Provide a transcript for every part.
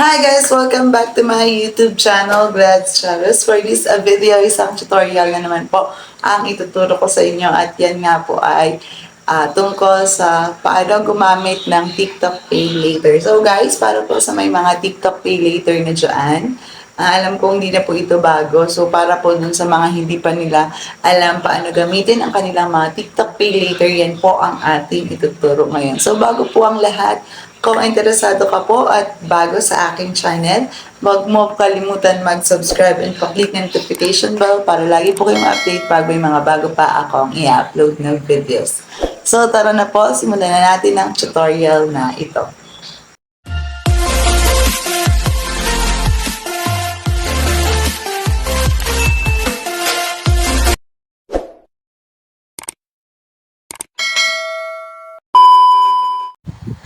Hi guys! Welcome back to my YouTube channel, Glad's Charos. For this uh, video, isang tutorial na naman po ang ituturo ko sa inyo at yan nga po ay ah, tungkol sa paano gumamit ng TikTok Pay Later. So guys, para po sa may mga TikTok Pay Later na dyan, ah, alam kong hindi na po ito bago. So para po dun sa mga hindi pa nila alam paano gamitin ang kanilang mga TikTok Pay Later, yan po ang ating ituturo ngayon. So bago po ang lahat, kung interesado ka po at bago sa aking channel, huwag mo kalimutan mag-subscribe and pa-click notification bell para lagi po kayong update bago yung mga bago pa akong i-upload ng videos. So tara na po, simulan na natin ang tutorial na ito.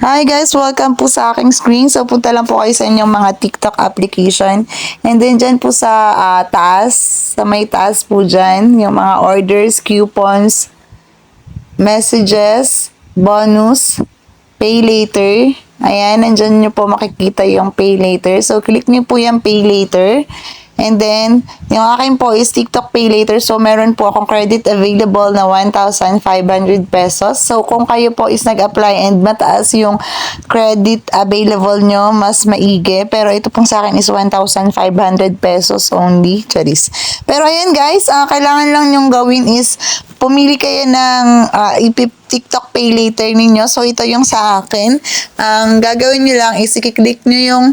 Hi guys! Welcome po sa aking screen. So, punta lang po kayo sa inyong mga TikTok application. And then, dyan po sa ah, taas, sa may taas po dyan, yung mga orders, coupons, messages, bonus, pay later. Ayan, nandyan nyo po makikita yung pay later. So, click nyo po yung pay later. And then, yung akin po is TikTok Pay Later. So, meron po akong credit available na 1,500 pesos. So, kung kayo po is nag-apply and mataas yung credit available nyo, mas maigi. Pero ito pong sa akin is 1,500 pesos only. Charis. Pero ayan guys, ah, kailangan lang yung gawin is pumili kayo ng ah, ipip TikTok Pay Later ninyo. So, ito yung sa akin. Ang gagawin nyo lang is i-click nyo yung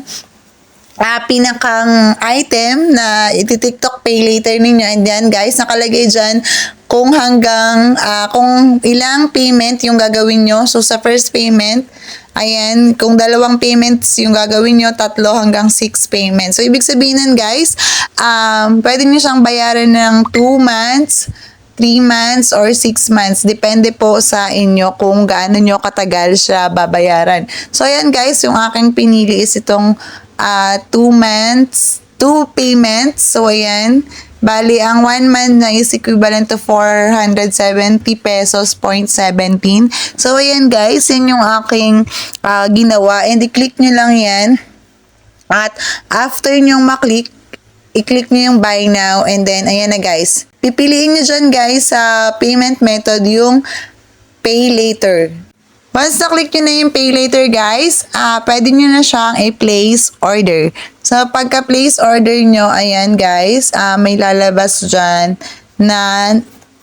ah pinakang item na iti-TikTok pay later ninyo. And then, guys, nakalagay dyan kung hanggang, ah, kung ilang payment yung gagawin nyo. So, sa first payment, ayan, kung dalawang payments yung gagawin nyo, tatlo hanggang six payments. So, ibig sabihin nun, guys, um, pwede nyo siyang bayaran ng 2 months, 3 months or 6 months. Depende po sa inyo kung gaano nyo katagal siya babayaran. So, ayan guys, yung aking pinili is itong 2 months, 2 payments. So, ayan. Bali, ang 1 month na is equivalent to 470 pesos point 17. So, ayan guys, yun yung aking ah, ginawa. And i-click nyo lang yan. At after nyong maklik, i-click nyo yung buy now and then ayan na guys. Pipiliin nyo dyan guys sa payment method yung pay later. Once na-click nyo na yung pay later guys, ah pwede nyo na siyang i-place order. So pagka-place order nyo, ayan guys, ah may lalabas dyan na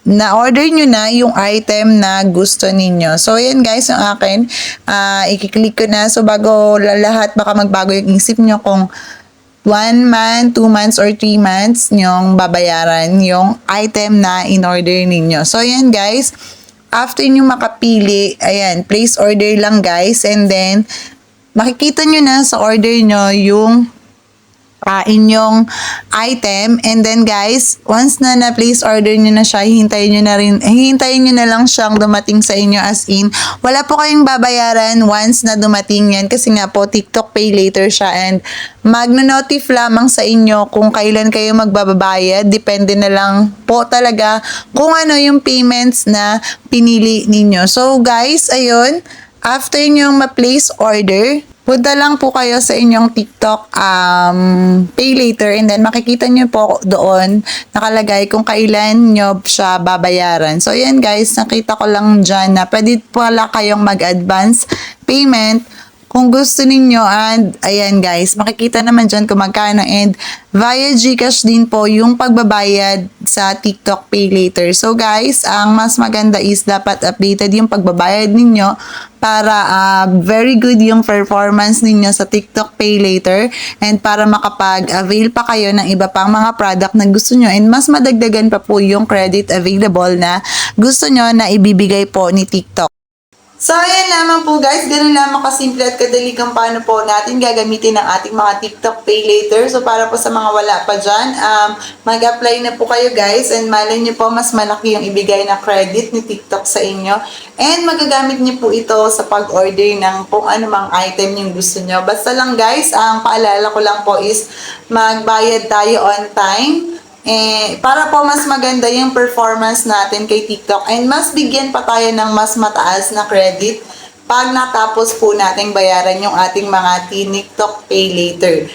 na-order nyo na yung item na gusto ninyo. So, ayan guys, yung akin, ah i-click ko na. So, bago la- lahat, baka magbago yung isip nyo kung 1 month, 2 months, or 3 months nyong babayaran yung item na in-order ninyo. So, ayan guys, after nyo makapili, ayan, place order lang guys, and then, makikita nyo na sa order nyo yung ah, inyong item. And then guys, once na na-place order nyo na siya, hihintayin nyo na rin, hihintayin nyo na lang siyang dumating sa inyo as in. Wala po kayong babayaran once na dumating yan kasi nga po TikTok Pay later siya and magno-notif lamang sa inyo kung kailan kayo magbabayad. Depende na lang po talaga kung ano yung payments na pinili ninyo. So guys, ayun, after nyo ma-place order, Punta lang po kayo sa inyong TikTok um, pay later and then makikita nyo po doon nakalagay kung kailan nyo siya babayaran. So, yan guys, nakita ko lang dyan na pwede pala kayong mag-advance payment kung gusto ninyo and ayan guys, makikita naman dyan kung magkano and via Gcash din po yung pagbabayad sa TikTok Pay Later. So guys, ang mas maganda is dapat updated yung pagbabayad ninyo para ah, very good yung performance ninyo sa TikTok Pay Later and para makapag-avail pa kayo ng iba pang mga product na gusto nyo and mas madagdagan pa po yung credit available na gusto nyo na ibibigay po ni TikTok. So, ayan lamang po guys. Ganun lamang kasimple at kadali kung paano po natin gagamitin ang ating mga TikTok Pay Later. So, para po sa mga wala pa dyan, um, mag-apply na po kayo guys and malay nyo po mas malaki yung ibigay na credit ni TikTok sa inyo. And magagamit nyo po ito sa pag-order ng kung ano mang item yung gusto nyo. Basta lang guys, ang paalala ko lang po is magbayad tayo on time eh, para po mas maganda yung performance natin kay TikTok and mas bigyan pa tayo ng mas mataas na credit pag natapos po nating bayaran yung ating mga TikTok Pay Later.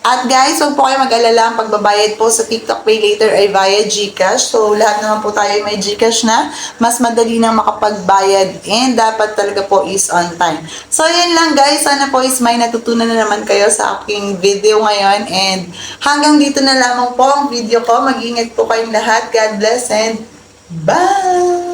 At guys, huwag po kayo mag-alala ang pagbabayad po sa TikTok Pay Later ay via GCash. So, lahat naman po tayo may GCash na. Mas madali na makapagbayad and dapat talaga po is on time. So, yun lang guys. Sana po is may natutunan na naman kayo sa aking video ngayon. And hanggang dito na lamang po ang video ko. Mag-ingat po kayong lahat. God bless and bye!